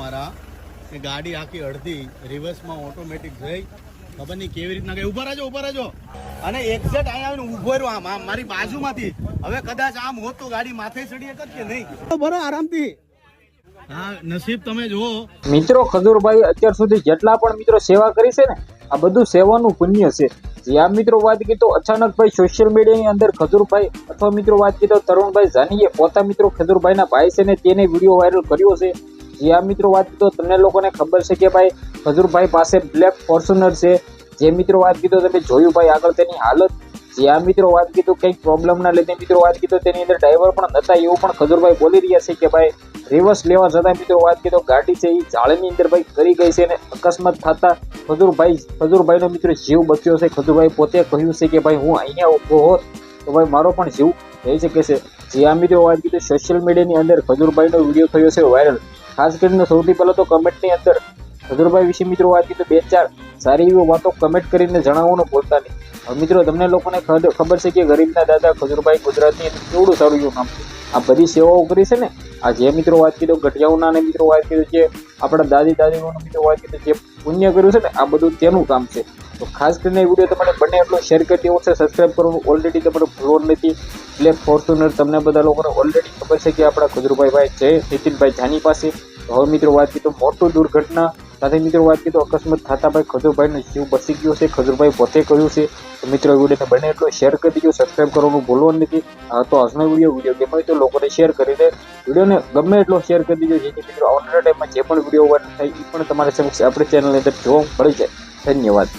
મારા ગાડી આખી અડધી રિવર્સમાં ઓટોમેટિક જઈ ખબર નહીં કેવી રીતના ગઈ. ઊભા રહેજો ઊભા રહેજો. અને એક્ઝેક્ટ અહીંયા આવીને ઊભો રહ્યો. આમ આમ મારી બાજુમાંથી. હવે કદાચ આમ હોત તો ગાડી માથે ચડી એક કે નહીં? બરો આરામથી. હા નસીબ તમે જુઓ. મિત્રો ખજૂરભાઈ અત્યાર સુધી જેટલા પણ મિત્રો સેવા કરી છે ને આ બધું સેવાનું પુણ્ય છે. જે આ મિત્રો વાત કીધો અચાનક ભાઈ સોશિયલ મીડિયાની અંદર ખજૂરભાઈ અથવા મિત્રો વાત કીધો તરુણભાઈ જાનીએ પોતા મિત્રો ખજૂરભાઈના ભાઈ છે ને તેને વીડિયો વાયરલ કર્યો છે. જે આ મિત્રો વાત કીધો, તમને લોકોને ખબર છે કે ભાઈ, ખજૂરભાઈ પાસે બ્લેક ફોર્ચ્યુનર છે. જે મિત્રો વાત કીધો, તમે જોયું ભાઈ આગળ તેની હાલત. જે આ મિત્રો વાત કીધું, કંઈક પ્રોબ્લેમના લીધે મિત્રો વાત કીધું, તેની અંદર ડ્રાઈવર પણ નતા, એવું પણ ખજૂરભાઈ બોલી રહ્યા છે કે ભાઈ રિવર્સ લેવા જતા મિત્રો વાત કીધો, ગાડી છે એ જાળની અંદર ભાઈ કરી ગઈ છે અને અકસ્માત થતા ખજૂરભાઈ, ખજૂરભાઈનો મિત્રો જીવ બચ્યો છે. ખજૂરભાઈ પોતે કહ્યું છે કે ભાઈ, હું અહીંયા ઊભો હોત તો ભાઈ મારો પણ જીવ થઈ શકે છે. જે આ મિત્રો વાત કીધું સોશિયલ મીડિયાની અંદર ખજૂરભાઈનો વીડિયો થયો છે વાયરલ ખાસ કરીને સૌથી પહેલા તો કમેન્ટની અંદર ખજૂરભાઈ વિશે મિત્રો વાત કીધું બે ચાર સારી એવી વાતો કમેન્ટ કરીને જણાવવાનું બોલતા નહીં. મિત્રો તમને લોકોને ખબર છે કે ગરીબના દાદા ખજુરભાઈ ગુજરાતની અંદર કેવડું સારું એવું નામ છે. આ બધી સેવાઓ કરી છે ને, આ જે મિત્રો વાત કીધું ગઠિયાઓના મિત્રો વાત કીધું જે આપણા દાદી દાદીઓનું મિત્રો વાત કીધું જે પુણ્ય કર્યું છે ને, આ બધું તેનું કામ છે. તો ખાસ કરીને વીડિયો તમારે બને એટલો શેર કરી દેવો છે. સબસ્ક્રાઈબ કરવું. ઓલરેડી તમારો ફ્લોર નથી. એટલે ફોર્ચ્યુનર તમને બધા લોકોને ઓલરેડી ખબર છે કે આપણા ખજૂરભાઈ ભાઈ છે, નીતિનભાઈ જાની પાસે. તો હવે મિત્રો વાત કીધું મોટું દુર્ઘટના. સાથે મિત્રો વાત કીધું અકસ્માત થતા ભાઈ ખજુરભાઈનો જીવ બચી ગયો છે. ખજુરભાઈ પોતે કહ્યું છે. તો મિત્રો વિડીયોને બને એટલો શેર કરી દીધો સબસ્ક્રાઈબ કરવાનું ભૂલવાનું નથી. આ તો આજનો વીડિયો. વીડિયો ગમે તો લોકોને શેર કરી દે વિડીયોને ગમે એટલો શેર કરી દીધો જેથી મિત્રો આવનારા ટાઈમમાં જે પણ વીડિયો વાયરલ થાય એ પણ તમારા સમક્ષ આપણી ચેનલની અંદર જોવા મળી જાય. ધન્યવાદ.